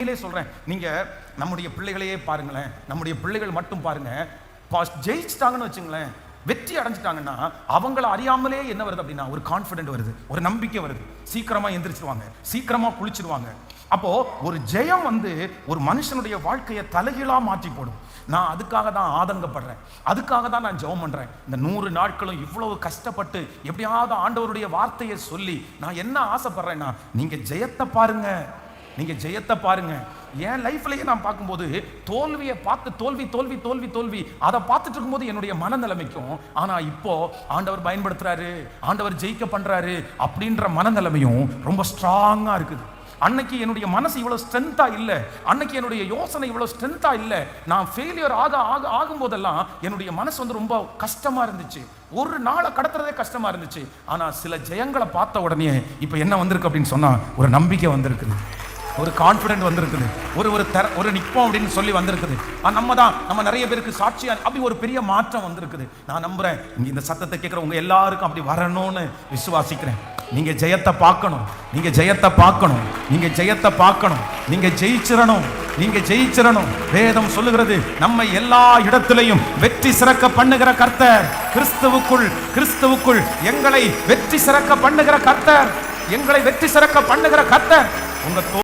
உண்மையிலே சொல்றேன். நீங்க நம்முடைய பிள்ளைகளையே பாருங்களேன். நம்முடைய பிள்ளைகள் மட்டும் பாருங்க. பா- ஜெயிச்சிட்டாங்கன்னு வச்சுங்களேன். வெற்றி அடைஞ்சிட்டாங்கன்னா அவங்கள அறியாமலே என்ன வருது அப்படின்னா ஒரு கான்ஃபிடென்ட் வருது. ஒரு நம்பிக்கை வருது. சீக்கிரமா எந்திரிச்சிருவாங்க. சீக்கிரமா குளிச்சிருவாங்க. அப்போ ஒரு ஜெயம் வந்து ஒரு மனுஷனுடைய வாழ்க்கையை தலைகீழா மாற்றி போடும். நான் அதுக்காக தான் ஆதங்கப்படுறேன். அதுக்காக தான் நான் ஜெபம் பண்றேன். இந்த நூறு நாட்களும் இவ்வளவு கஷ்டப்பட்டு எப்படியாவது ஆண்டவருடைய வார்த்தையை சொல்லி நான் என்ன ஆசைப்படுறேன்னா நீங்க ஜெயத்தை பாருங்க. நீங்க ஜெயத்தை பாருங்க. என் லைஃப்லயே நான் பார்க்கும்போது தோல்வியை பார்த்து தோல்வி தோல்வி தோல்வி தோல்வி அதை பார்த்துட்டு இருக்கும்போது என்னுடைய மனநிலைமைக்கும் ஆனா இப்போ ஆண்டவர் பயன்படுத்துறாரு ஆண்டவர் ஜெயிக்க பண்றாரு அப்படின்ற மனநிலைமையும் ரொம்ப ஸ்ட்ராங்கா இருக்குது. அன்னைக்கு என்னுடைய மனசு இவ்வளோ ஸ்ட்ரென்த்தாக இல்லை. அன்னைக்கு என்னுடைய யோசனை இவ்வளோ ஸ்ட்ரென்த்தாக இல்லை. நான் ஃபெயிலியர் ஆக ஆக ஆகும்போதெல்லாம் என்னுடைய மனசு வந்து ரொம்ப கஷ்டமாக இருந்துச்சு. ஒரு நாளை கடத்துறதே கஷ்டமாக இருந்துச்சு. ஆனால் சில ஜெயங்களை பார்த்த உடனே இப்போ என்ன வந்திருக்கு அப்படின்னு சொன்னால் ஒரு நம்பிக்கை வந்திருக்குது. ஒரு கான்ஃபிடென்ட் வந்திருக்குது. ஒரு ஒரு தர ஒரு நிற்போம் அப்படின்னு சொல்லி வந்திருக்குது. நம்ம தான் நம்ம நிறைய பேருக்கு சாட்சியா அப்படி ஒரு பெரிய மாற்றம் வந்திருக்குது. நான் நம்புறேன் இங்க இந்த சத்தத்தை கேட்குற உங்க எல்லாருக்கும் அப்படி வரணும்னு விசுவாசிக்கிறேன். நீங்க ஜெயத்தை பார்க்கணும் நீங்க ஜெயத்தை பார்க்கணும் நீங்க ஜெயத்தை பார்க்கணும் நீங்க ஜெயிச்சிடணும் நீங்க ஜெயிச்சிடணும். வேதம் சொல்லுகிறது நம்ம எல்லா இடத்திலையும் வெற்றி சிறக்க பண்ணுகிற கர்த்தர் கிறிஸ்துவுக்குள் கிறிஸ்துவுக்குள் எங்களை வெற்றி சிறக்க பண்ணுகிற கர்த்தர் எங்களை வெற்றி சிறக்க பண்ணுகிற கர்த்தர். உங்க